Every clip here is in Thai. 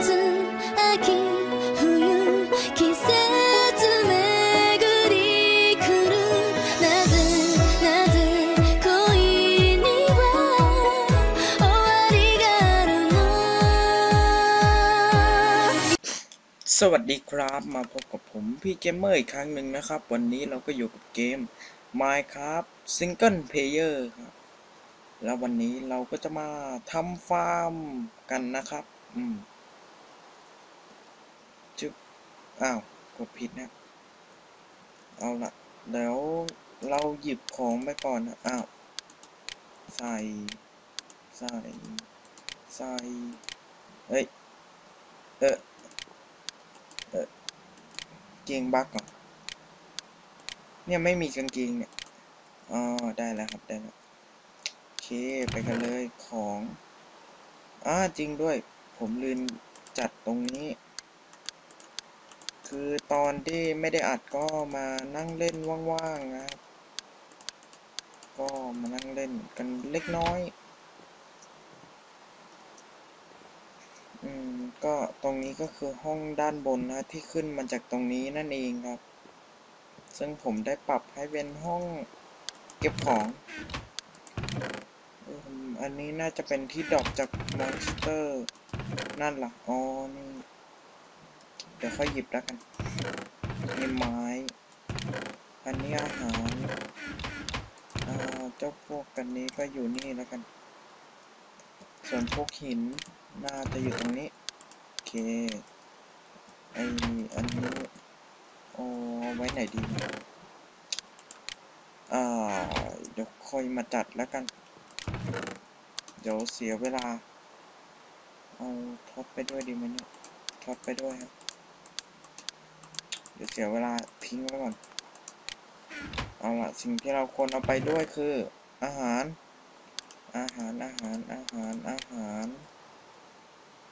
สวัสดีครับมาพบกับผมพี่เกมเมอร์อีกครั้งหนึ่งนะครับ วันนี้เราก็อยู่กับเกม Minecraft Single Player ครับ แล้ววันนี้เราก็จะมาทำฟาร์มกันนะครับ อืมจึ๊บ อ้าว กดผิดนะ เอาละเดี๋ยวเราหยิบของไปก่อนนะ อ้าว ใส่ ใส่ ใส่ เฮ้ย เออเกงบักเหรอเนี่ยไม่มีกางเกงเนี่ย อ๋อ ได้แล้วครับ ได้แล้ว โอเค ไปกันเลยของ อ่า จริงด้วย ผมลืมจัดตรงนี้ คือตอนที่ไม่ได้อัดก็มานั่งเล่นว่างๆนะครับ ก็มานั่งเล่นกันเล็กน้อย อืม ก็ตรงนี้ก็คือห้องด้านบนนะที่ขึ้นมาจากตรงนี้นั่นเองครับ ซึ่งผมได้ปรับให้เป็นห้องเก็บของอืมอันนี้น่าจะเป็นที่ดรอปจากมอนสเตอร์ นั่นหละอ๋อนี่ เดี๋ยวค่อยหยิบแล้วกันนี่ไม้ อันนี้อาหารอ่าเจ้าพวกกันนี้ก็อยู่นี่แล้วกัน ส่วนพวกหินน่าจะอยู่ตรงนี้ โอเค ไออันนี้โอ้ไว้ไหนดีอ่าเดี๋ยวค่อยมาจัดแล้วกัน เดี๋ยวเสียเวลา เอาท็อปไปด้วยดีไหมเนี่ยท็อปไปด้วยครับ ดี๋ยวเสียเวลาทิ้งไว้ก่อน เอาละสิ่งที่เราควรเอาไปด้วยคือ อาหาร อาหาร อาหาร อาหาร อาหาร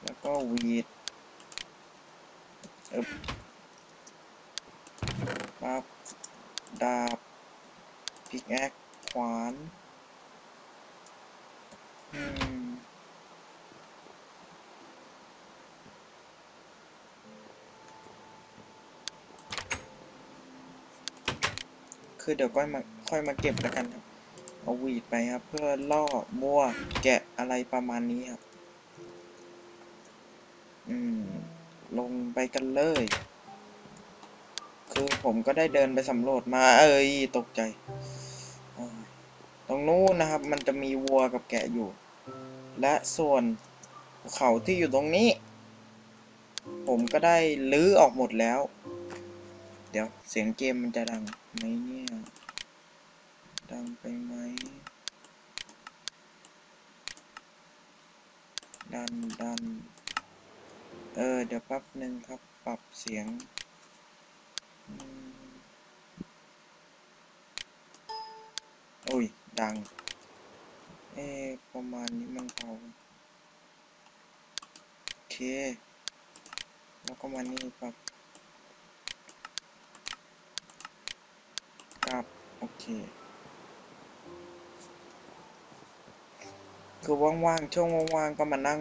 แล้วก็วีดอบปั๊บดาบ พิกแอคขวาน อืม คือเดี๋ยวก็มาค่อยมาเก็บแล้วกันครับ เอาวีดไปครับ เพื่อล่อบัวแกะอะไรประมาณนี้ครับ อืม ลงไปกันเลย คือผมก็ได้เดินไปสำรวจมา เอ้ยตกใจ ตรงนู้นนะครับ มันจะมีวัวกับแกะอยู่ และส่วนเขาที่อยู่ตรงนี้ ผมก็ได้ลื้อออกหมดแล้ว เดี๋ยวเสียงเกมมันจะดังไหมเนี่ย ดังไปไหม ดันดัน เออ เดี๋ยวแป๊บหนึ่งครับ ปรับ เสียงโอ้ย ดัง เอ๊ประมาณนี้มันเบาโอเค แล้วก็มานี่ปรับกลับ โอเค คือว่างๆ ช่วงว่างๆ ก็มานั่ง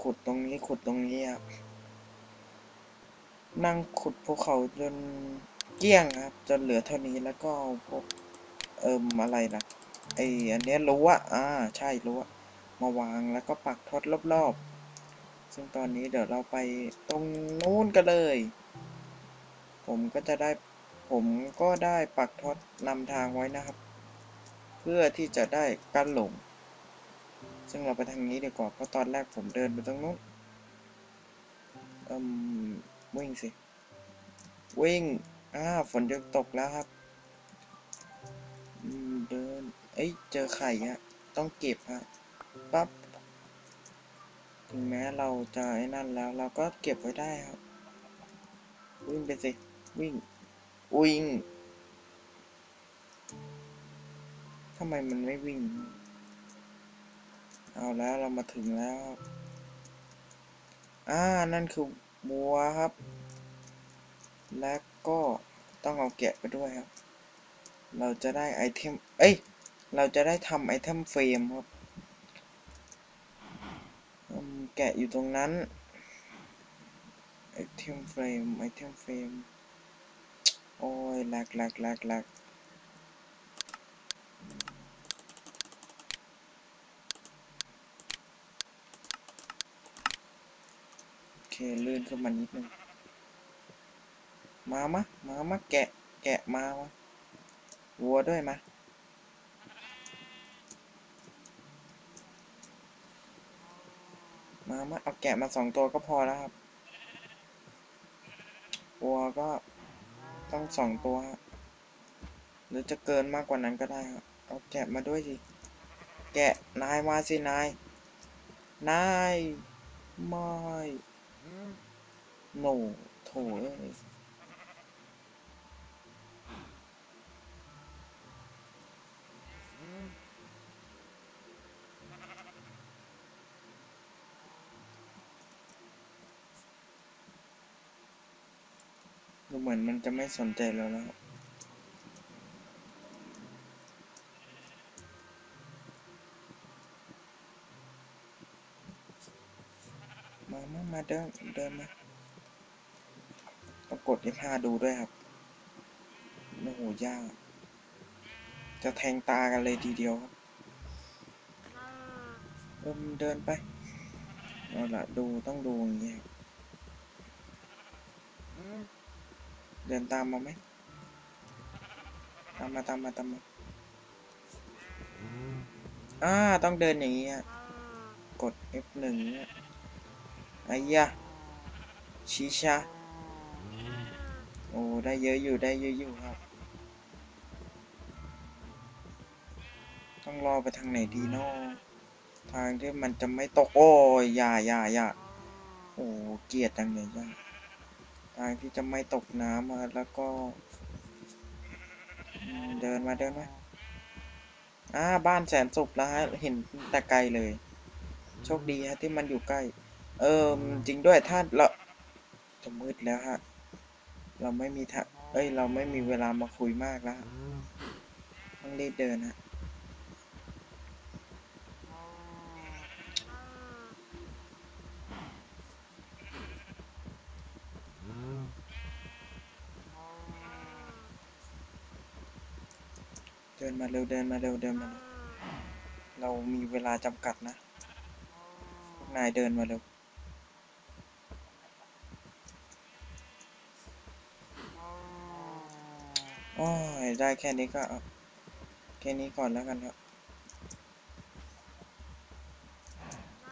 ขุดตรงนี้ขุดตรงนี้ครับ นั่งขุดภูเขาจนเกลี้ยงครับ จนเหลือเท่านี้แล้วก็พวกเอิมอะไรล่ะไออันเนี้ยรั้วอ่าใช่รั้วมาวางแล้วก็ปักทดรอบๆ ซึ่งตอนนี้เดี๋ยวเราไปตรงนู้นกันเลย ผมก็จะได้ผมก็ได้ปักทดนำทางไว้นะครับ เพื่อที่จะได้กันหลง ซึ่งเราไปทางนี้ดีกว่าเพราะตอนแรกผมเดินไปตรงนู้นเอืม วิ่งสิ วิ่งอ่าฝนจะตกแล้วครับ เดิน เอ้ย เจอไข่ฮะ ต้องเก็บฮะ ปั๊บ ถึงแม้เราจะไอ้นั่นแล้ว เราก็เก็บไว้ได้ครับ วิ่งไปสิ วิ่ง วิ่งทำไมมันไม่วิ่ง เอาแล้วเรามาถึงแล้ว อ่า นั่นคือ บัวครับ และก็ต้องเอาแกะไปด้วยครับ เราจะได้ไอเทม เอ้ย เราจะได้ทำไอเทมเฟรมครับ แกะอยู่ตรงนั้น ไอเทมเฟรม ไอเทมเฟรม โอ้ยแลกแลกแลกแลกโอเค ลื่นขึ้นมานิดนึง มามะ มามะ แกะ แกะมาวะวัวด้วยมะมามะเอาแกะมาสองตัวก็พอแล้วครับ วัวก็ต้องสองตัว หรือจะเกินมากกว่านั้นก็ได้ครับ เอาแกะมาด้วยสิ แกะนายมาสินาย นาย ไม่ โนโถเอ้ยดูเหมือนมันจะไม่สนใจเราแล้วมามามาเดินเดินมา กด F5 ดูด้วยครับโอ้โหยาก จะแทงตากันเลยทีเดียวครับเริ่มเดินไปเอาละดูต้องดูอย่างเงี้ยครับเดินตามมาไหมตามมาตามมาตามมาอ่าต้องเดินอย่างนี้ฮะกด F1 เนี่ยไอ้ยะชิชา ได้เยอะอยู่ได้เยอะอยู่ครับ ต้องรอไปทางไหนดีเนาะทางที่มันจะไม่ตก โอ้ยอย่าอย่าอย่าโอ้เกียดจังเลยย่าทางที่จะไม่ตกน้ำมาแล้วก็ เดินมาเดินมาอ่าบ้านแสนสุขแล้วฮะเห็นแต่ไกลเลย โชคดีฮะที่มันอยู่ใกล้ เออจริงด้วยถ้าเราจะมืดแล้วฮะ เราไม่มีทาเอ้ย เราไม่มีเวลามาคุยมากแล้วต้องรีบเดินฮะเดินมาเร็วเดินมาเร็วเดินมาเร็วเรามีเวลาจำกัดนะพวกนายเดินมาเร็ว โอ้ยได้แค่นี้ก็แค่นี้ก่อนแล้วกันครับ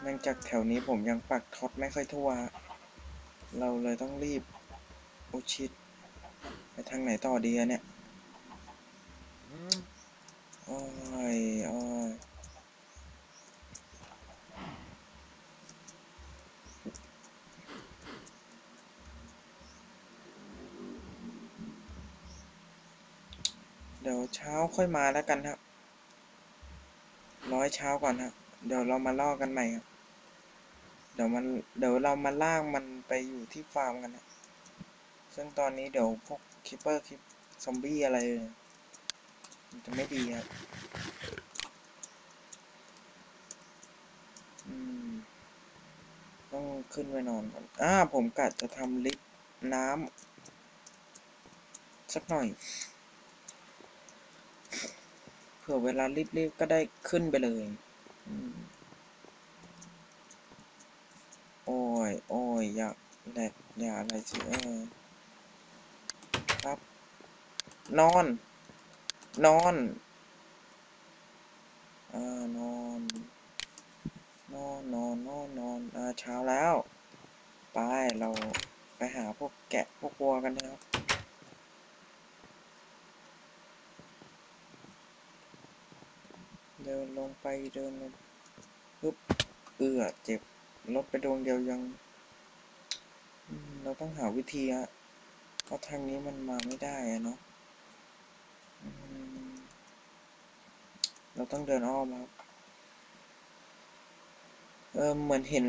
เนื่องจากแถวนี้ผมยังปักท็อตไม่ค่อยทั่ว เราเลยต้องรีบอุชิด ไปทางไหนต่อดีอะเนี่ย โอ้ยโอ้ยเดี๋ยวเช้า ค่อยมาแล้วกันครับ ร้อยเช้าก่อนครับ เดี๋ยวเรามาล่อกันใหม่ครับ เดี๋ยวมันเดี๋ยวเรามาลากมันไปอยู่ที่ฟาร์มกันนะซึ่งตอนนี้เดี๋ยวพวกคิปเปอร์คิปซอมบี้อะไรเนี่ยมันจะไม่ดีครับอืมต้องขึ้นไปนอนก่อน อ่า ผมกะจะทำลิฟต์น้ำสักหน่อย ผื่อเวลารีบๆก็ได้ขึ้นไปเลยอืมโอ้ยโอ้ยอย่าแหลกอย่าอะไรสิเออครับ นอน นอนอ่านอนนอนนอนนอนนอนอ่าเช้าแล้ว ไป เราไปหาพวกแกะพวกวัวกันนะครับ เดินลงไปเดินลงปึ๊บเอือเจ็บลดไปดวงเดียวยัง เราต้องหาวิธีอะเพราะทางนี้มันมาไม่ได้อะเนาะเราต้องเดินอ้อมครับเออเหมือนเห็น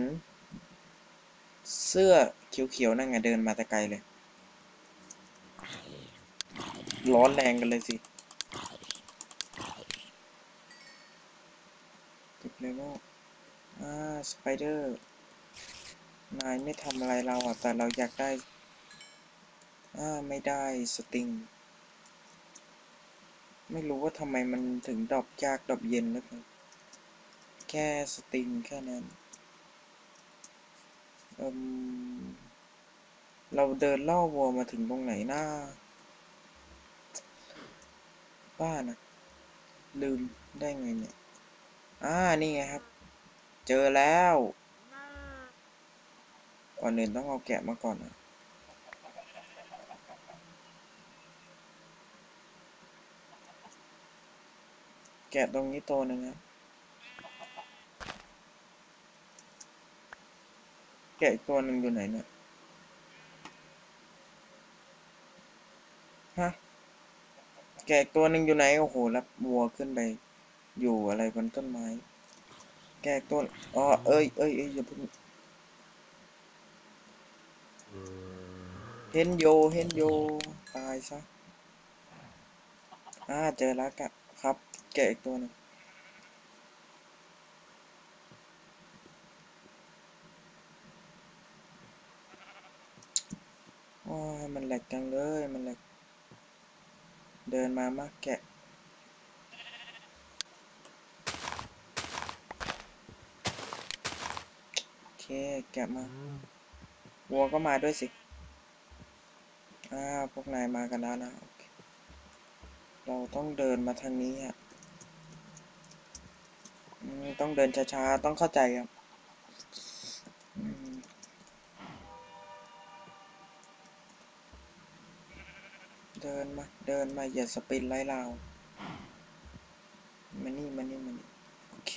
เสื้อเขียวๆนั่นไงเดินมาแต่ไกลเลย ร้อนแรงกันเลยสิติดเลเวลอ่า สไปเดอร์นายไม่ทำอะไรเราอะ แต่เราอยากได้ อ่า ไม่ได้สติง ไม่รู้ว่าทำไมมันถึงดอปยากดอปเย็นแล้วกันแค่สติงแค่นั้นเอมเราเดินล่อวัวมาถึงตรงไหนหน้า บ้านะลืมได้ไงเนี่ย อ่า นี่ไงครับ จอแล้วก่อนอื่นต้องเอาแกะมาก่อนนะแกะตรงนี้ตัวหนึ่งนะแกะอีกตัวหนึ่งอยู่ไหนเนี่ยฮะแกะอีกตัวหนึ่งอยู่ไหนโอ้โหแล้ววัวขึ้นไปอยู่อะไรบนต้นไม้ แกกตัวอ๋อเอ้ยเอ้ยเอ้ยอย่าพิ่งเห็นโยเห็นโยตายซะอ่าเจอแล้วกะครับ แกอีกตัวหนึงโอ้ยมันแหลกจังเลย มันแหลก เดินมามากแกะ โอเค แกะมาวัวก็มาด้วยสิ อ่า พวกนายมากันแล้วนะโอเคเราต้องเดินมาทางนี้อะอืมต้องเดินช้าๆ ต้องเข้าใจครับอืมเดินมา เดินมา อย่าสปรินไล่เรามานี่มานี่มานี่ โอเค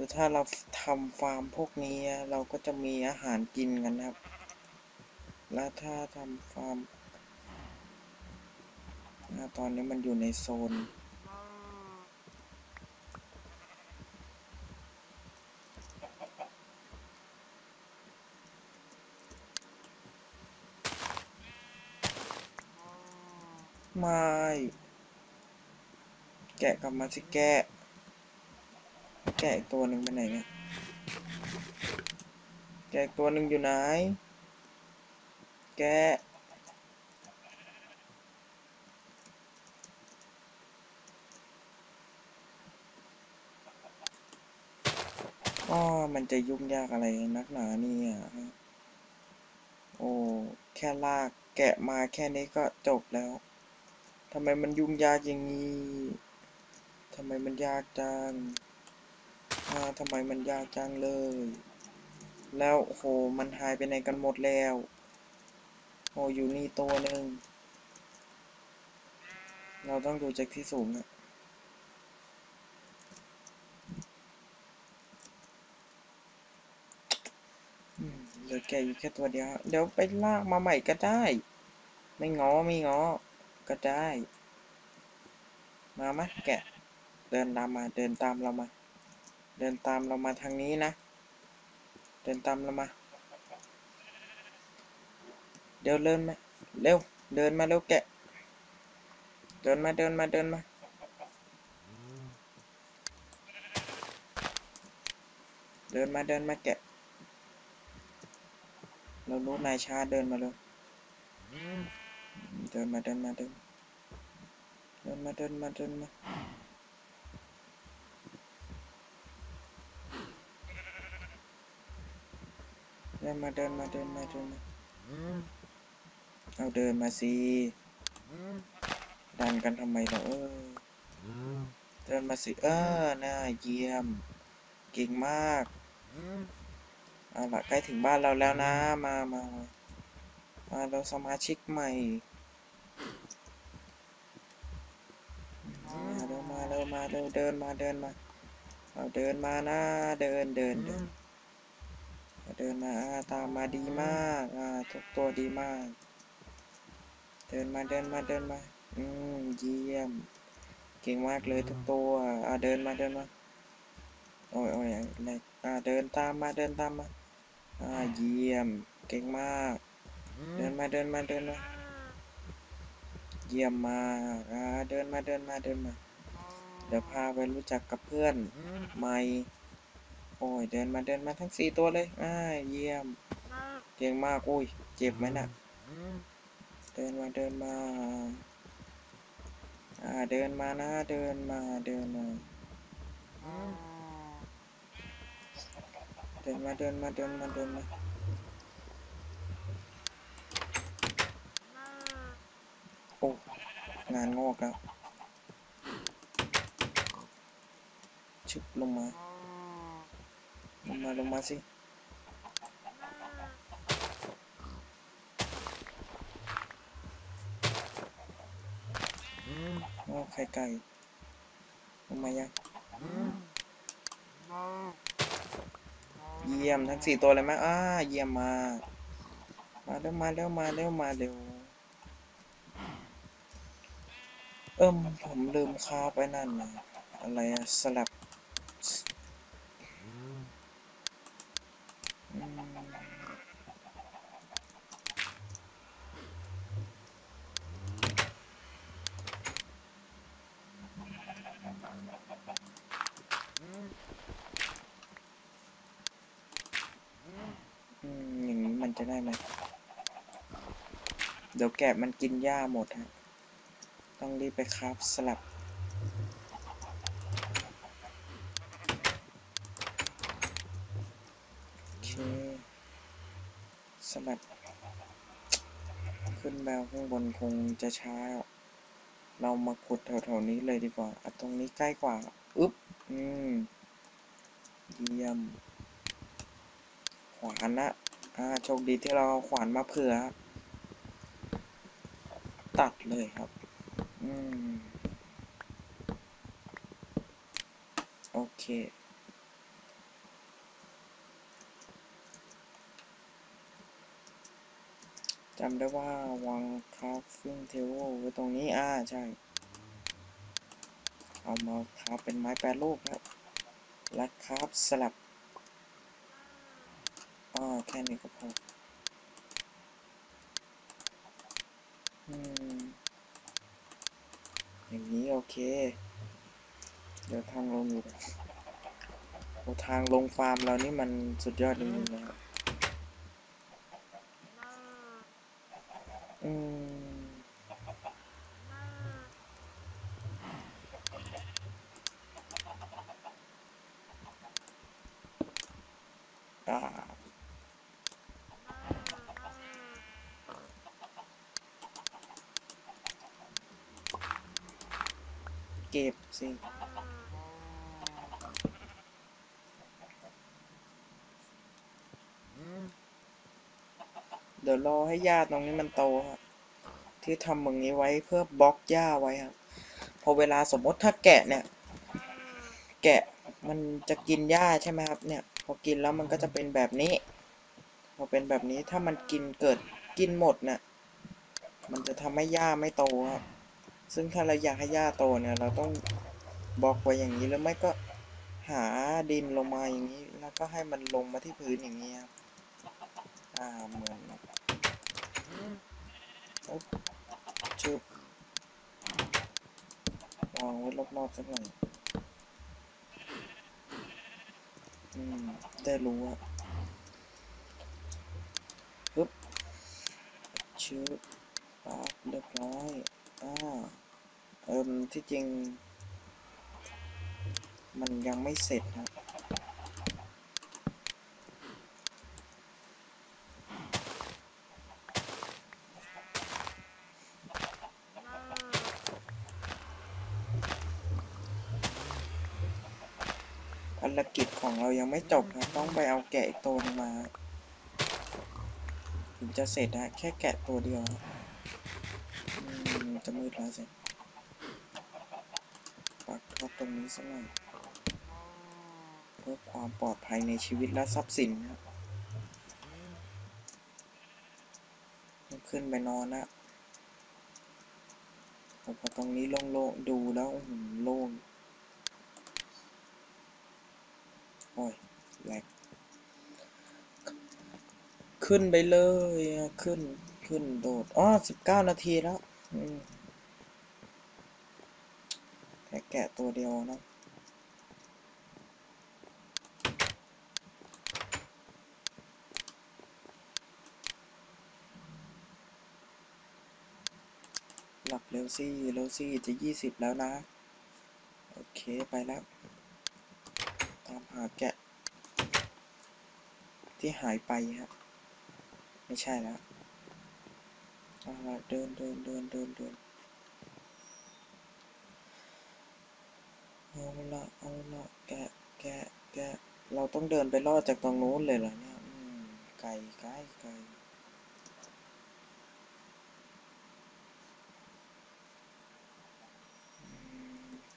คือถ้าเราทำฟาร์มพวกนี้เราก็จะมีอาหารกินกันนะครับ และถ้าทำฟาร์มตอนนี้มันอยู่ในโซนไม่แกะกลับมาสิแกะ แกะอีกตัวหนึ่งไปไหนเนี่ย แกะอีกตัวหนึ่งอยู่ไหน แกะอ๋อมันจะยุ่งยากอะไรนักหนาเนี่ยโอ้แค่ลากแกะมาแค่นี้ก็จบแล้วทำไมมันยุ่งยากอย่างนี้ทำไมมันยากจัง ทำไมมันยากจังเลย แล้วโหมันหายไปไหนกันหมดแล้วโอ้อยู่นี่ตัวหนึ่ง เราต้องดูจากที่สูงอะเหลือแกะอยู่แค่ตัวเดียว เดี๋ยวไปลากมาใหม่ก็ได้ ไม่ง้อไม่ง้อก็ได้ มาไหมแก เดินตามมา เดินตามเรามา เดินตามเรามาทางนี้นะ เดินตามเรามา เดี๋ยวเดินมาเร็ว เดินมาเร็วแกะ เดินมาเดินมาเดินมา เดินมาเดินมาแกะ เรารู้นายชาเดินมาเร็วเดินมาเดินมาเดิน เดินมาเดินมาเดินมา ดินมาเดินมาเดินมาเดินมาเอาเดินมาสิดันกันทำไมเราเออเดินมาสิเออน่าเยี่ยม เก่งมากเอาล่ะใกล้ถึงบ้านเราแล้วนะมามามามาเราสมาชิกใหม่มาเร็วมาเร็วมาเร็วเดินมาเดินมา เอาเดินมานะเดินเดินเดิน เดินมาตามมาดีมากอ่าทุกตัวดีมาก เดินมาเดินมาเดินมา อืมเยี่ยม เก่งมากเลยทุกตัวอ่าเดินมาเดินมาโอ้ยโอ้ยอะไรอ่าเดินตามมาเดินตามมาอ่าเยี่ยม เก่งมาก เดินมาเดินมาเดินมา เยี่ยมมากอ่าเดินมาเดินมาเดินมา เดี๋ยวพาไปรู้จักกับเพื่อนใหม่ โอ้ยเดินมาเดินมาทั้งสี่ตัวเลยอ่าเยี่ยมเก่งมากอุ้ยเจ็บไหมน่ะเดินมาเดินมาอ่าเดินมานะเดินมาเดินมาเดินมาเดินมาเดินมาเดินมาโอ้งานงอกแล้วชึบลงมา ลงมาลงมาสิงอกไข่ไก่ลงมายังเยี่ยมทั้งสี่ตัวเลยไหมอ่าเยี่ยมมากมาเร็วมาเร็วมาเร็วมาเร็วเอิ่มผมลืมคาไปนั่นนะอะไรอะสลับอืมอืมอย่างนี้มันจะได้ไหมเดี๋ยว แกะมันกินหญ้าหมดฮะ ต้องรีบไปคราฟสลับ โอเค สลับ ขึ้นแบวข้างบนคงจะช้า เรามาขุดแถวๆนี้เลยดีกว่าอะตรงนี้ใกล้กว่า อึ๊บ อืม เยี่ยม ขวานนะอ่า โชคดีที่เราขวานมาเผื่อ ตัดเลยครับ อืม โอเค จำได้ว่าวางคราฟฟิ้งเทเบิลไว้ตรงนี้ อ่า ใช่ เอามาคราฟเป็นไม้แปรรูปครับ และคราฟสลับ อ่า แค่นี้ก็พอม อย่างนี้โอ เค เดี๋ยวทางลงอยู่โอ้ทางลงฟาร์มเรานี่มันสุดยอดจริงๆนะครับอืม อ่า เก็บสิ เดี๋ยวรอให้หญ้าตรงนี้มันโตครับที่ทำอย่างนี้ไว้เพื่อบล็อกหญ้าไว้ครับพอเวลาสมมติถ้าแกะเนี่ย แกะมันจะกินหญ้าใช่ไหมครับเนี่ย พอกินแล้วมันก็จะเป็นแบบนี้ พอเป็นแบบนี้ถ้ามันกินเกิดกินหมดเนี่ยมันจะทำให้หญ้าไม่โตครับ ซึ่งถ้าเราอยากให้หญ้าโตเนี่ย เราต้องบล็อกไว้อย่างนี้แล้วไม่ก็หาดินลงมาอย่างนี้ แล้วก็ให้มันลงมาที่พื้นอย่างนี้ครับ อ่าเหมือน ชุบวางไว้รอบๆสักหน่อยอืมได้รู้อะปึ๊บชืบปั๊บเรียบร้อยอ่าเอิมที่จริง มันยังไม่เสร็จครัารกิจของเรายังไม่จบนะต้องไปเอาแกะอีกตัวนึงมา ถึงจะเสร็จนะแค่แกะตัวเดียวจะมืดแล้วสิปักท็อปตรงนี้สักหน่อยเพื่อความปลอดภัยในชีวิตและทรัพย์สินนะครับขึ้นไปนอนนะผมพอตรงนี้โล่งๆดูแล้วอื้อหือโล่ง ขึ้นไปเลยขึ้นขึ้นโดดอ๋อสิบเก้านาทีแล้วแค่แกะตัวเดียวนะหลับเร็วซี่เร็วซี่จะยี่สิบแล้วนะ โอเคไปแล้ว ตามหาแกะ ที่หายไปครับ ไม่ใช่แล้วเอาละเดินเดินเดินเดินเดินเอาละเอาละแกะแกะแกะเราต้องเดินไปลอดจากตรงนู้นเลยเหรอเนี่ยไกลไกลไกล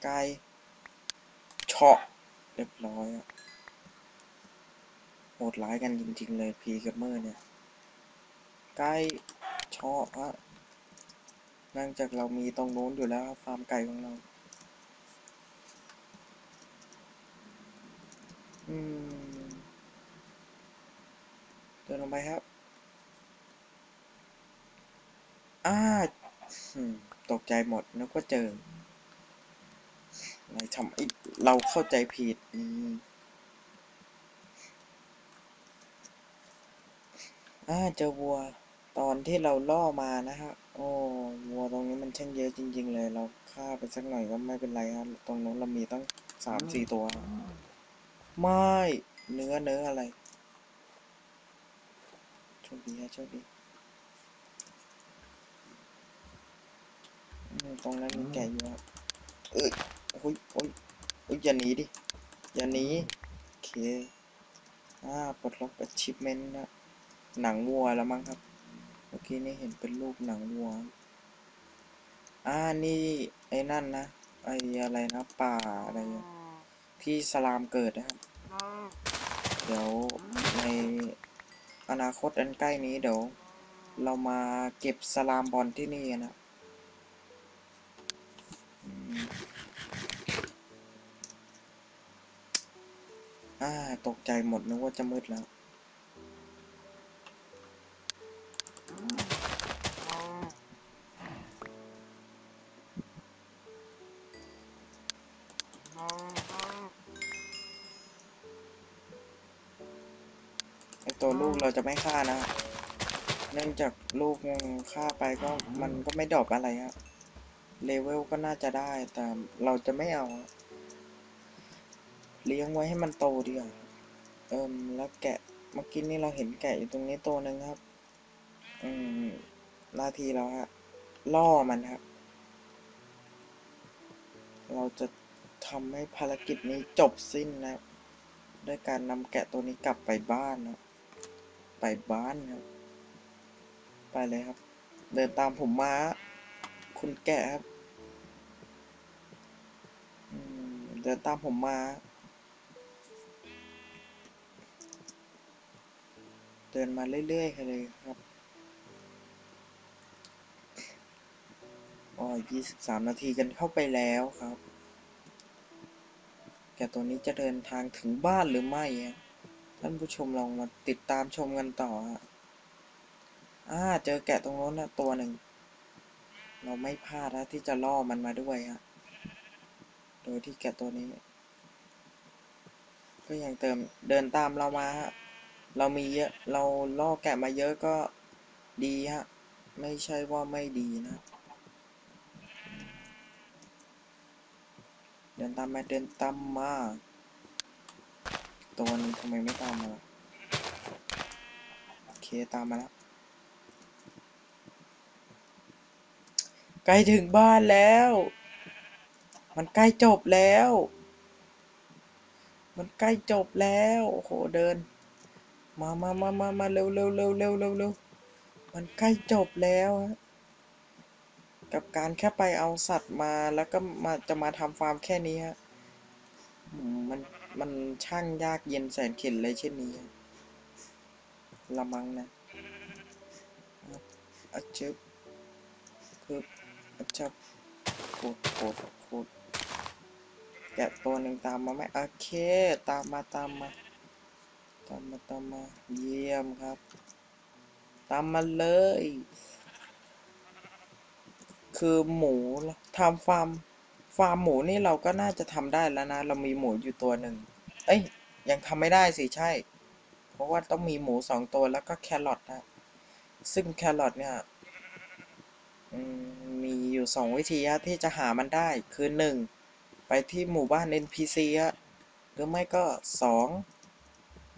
ไกลเฉาะเรียบร้อยอะโหดร้ายกันจริง ๆ เลยพีกับเมอร์เนี่ย ไก่เฉาะฮะเนื่องจากเรามีตรงโน้นอยู่แล้วครับฟาร์มไก่ของเรา อืม เดินลงไปครับ อ้าตกใจหมดนึกว่าเจออะไรทำไอ้เราเข้าใจผิด อืมอ่าเจอวัว ตอนที่เราล่อมานะฮะโอ้วัวตรงนี้มันช่างเยอะจริง ๆ เลย เราฆ่าไปสักหน่อยก็ไม่เป็นไรครับตรงนู้นเรามีตั้งสามสี่ตัวไม่เนื้อเนื้ออะไรโชคดีฮะโชคดีอืมตรงนั้นมีแกะอยู่ครับเอ้ยโอ้ยโอ้ยโอ้ยอย่าหนีดิอย่าหนีโอเคอ่าปลดล็อก achievement นะหนังวัวแล้วมั้งครับเมื่อ กี้นี่เห็นเป็นรูปหนังวัวอ่านี่ไอ้นั่นนะไอ้อะไรนะป่าอะไรที่สลามเกิดนะครับ เดี๋ยวในอนาคตอันใกล้นี้เดี๋ยว เรามาเก็บสลามบอลที่นี่นะอ่าตกใจหมดนึกว่าจะมืดแล้ว ไอตัวลูกเราจะไม่ฆ่านะเนื่องจากลูกยังฆ่าไปก็มันก็ไม่ดรอปอะไรฮะเลเวลก็น่าจะได้แต่เราจะไม่เอา เลี้ยงไว้ให้มันโตดีกว่าเอิมแล้วแกะเมื่อกี้นี่เราเห็นแกะอยู่ตรงนี้ตัวหนึ่งครับ อืมนาที่เราฮะล่อมันครับ เราจะทำให้ภารกิจนี้จบสิ้นนะด้วยการนำแกะตัวนี้กลับไปบ้านนะ ไปบ้านครับ ไปเลยครับ เดินตามผมมา คุณแกะครับเดินตามผมมาเดินมาเรื่อยๆเลยครับ อ๋อยี่สิบสามนาทีกันเข้าไปแล้วครับ แกตัวนี้จะเดินทางถึงบ้านหรือไม่ ท่านผู้ชมลองมาติดตามชมกันต่อฮะอ่าเจอแกะตรงโน้นนะตัวหนึ่ง เราไม่พลาดนะที่จะล่อมันมาด้วยฮะ โดยที่แกะตัวนี้ ก็ยังเติมเดินตามเรามาฮะ เรามีเยอะ เราล่อแกะมาเยอะก็ดีฮะ ไม่ใช่ว่าไม่ดีนะ เดินตามมาเดินตามมา ตัวนึงทำไมไม่ตามมา โอเคตามมาแล้ว ใกล้ถึงบ้านแล้ว มันใกล้จบแล้ว มันใกล้จบแล้ว โอ้โห เดิน มามามามามาเร็วเร็วเร็วเร็วเร็วเร็วมันใกล้จบแล้วฮะกับการแค่ไปเอาสัตว์มาแล้วก็มาจะมาทำฟาร์มแค่นี้ฮะมัน มันช่างยากเย็นแสนเข็ญเลยเช่นนี้ละมังนะอะจึบคืออะจับโคตรโคตรโคตรแกะตัวหนึ่งตามมาไหมโอเค ตามมาตามมา ตามมาตามมา เยี่ยมครับ ตามมาเลย คือหมูทำฟาร์ม ฟาร์มหมูนี่เราก็น่าจะทำได้แล้วนะ เรามีหมูอยู่ตัวหนึ่ง เอ้ย ยังทำไม่ได้สิใช่ เพราะว่าต้องมีหมูสองตัวแล้วก็แครอทนะ ซึ่งแครอทเนี่ยมีอยู่สองวิธีที่จะหามันได้ คือหนึ่งไปที่หมู่บ้าน NPC ฮะหรือไม่ก็สอง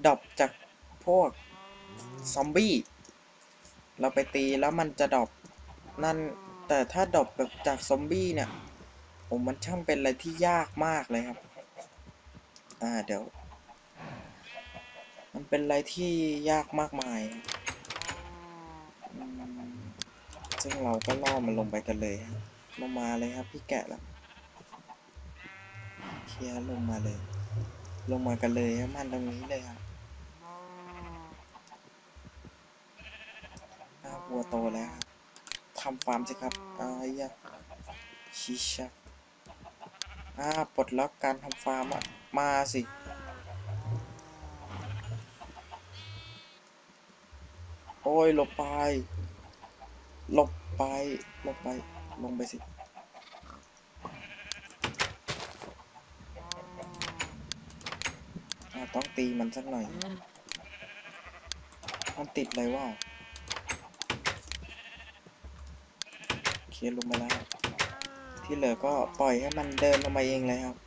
ดอปจากพวกซอมบี้ เราไปตีแล้วมันจะดอปนั่นแต่ถ้าดอปแบบจากซอมบี้เนี่ย ผมมันช่างเป็นอะไรที่ยากมากเลยครับ อ่าเดี๋ยว มันเป็นอะไรที่ยากมากมาย ซึ่งเราก็ล่อมันลงไปกันเลยลงมาเลยครับ พี่แกะละเคลียร์ลงมาเลย ลงมากันเลยครับมันตรงนี้เลยครับอ้าววัวโตแล้วครับทำฟาร์มสิครับอายะชิชะ อ่าปลดล็อกการทำฟาร์มอะมาสิ โอ้ยหลบไป หลบไปหลบไป ลงไปสิ ต้องตีมันสักหน่อย มันติดเลยว่า เคลียร์ลงมาแล้ว ที่เหลือก็ปล่อยให้มันเดินลงมาเองเลยครับ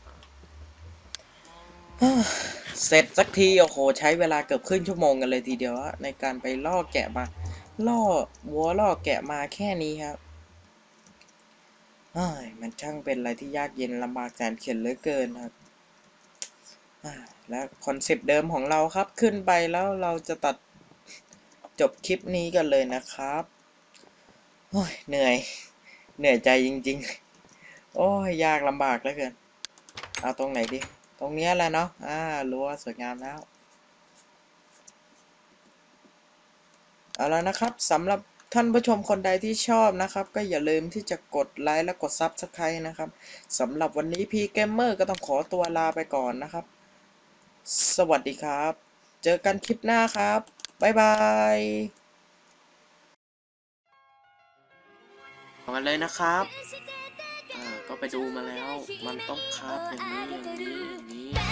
เสร็จสักทีโอ้โหใช้เวลาเกือบครึ่งชั่วโมงกันเลยทีเดียวอะในการไปล่อแกะมา ล่อวัวล่อแกะมาแค่นี้ครับมันช่างเป็นอะไรที่ยากเย็นลำบากแสนเข็ญเหลือเกินครับและคอนเซปต์เดิมของเราครับขึ้นไปแล้วเราจะตัดจบคลิปนี้กันเลยนะครับเหนื่อย เหนื่อยใจจริง ๆ โอ้ยยากลำบากเลือเกินเอาตรงไหนดี ตรงเนี้ยแหละเนาะอ่ารั้วสวยงามแล้ว เอาแล้วนะครับสำหรับท่านผู้ชมคนใดที่ชอบนะครับ ก็อย่าลืมที่จะกดไลค์และกด Subscribe นะครับสำหรับวันนี้พีเกมเมอร์ก็ต้องขอตัวลาไปก่อนนะครับ สวัสดีครับ เจอกันคลิปหน้าครับ บ๊ายบายเอากันเลยนะครับ ไปดูมาแล้ว มันต้องคาบอย่างนี้อย่างนี้อย่างนี้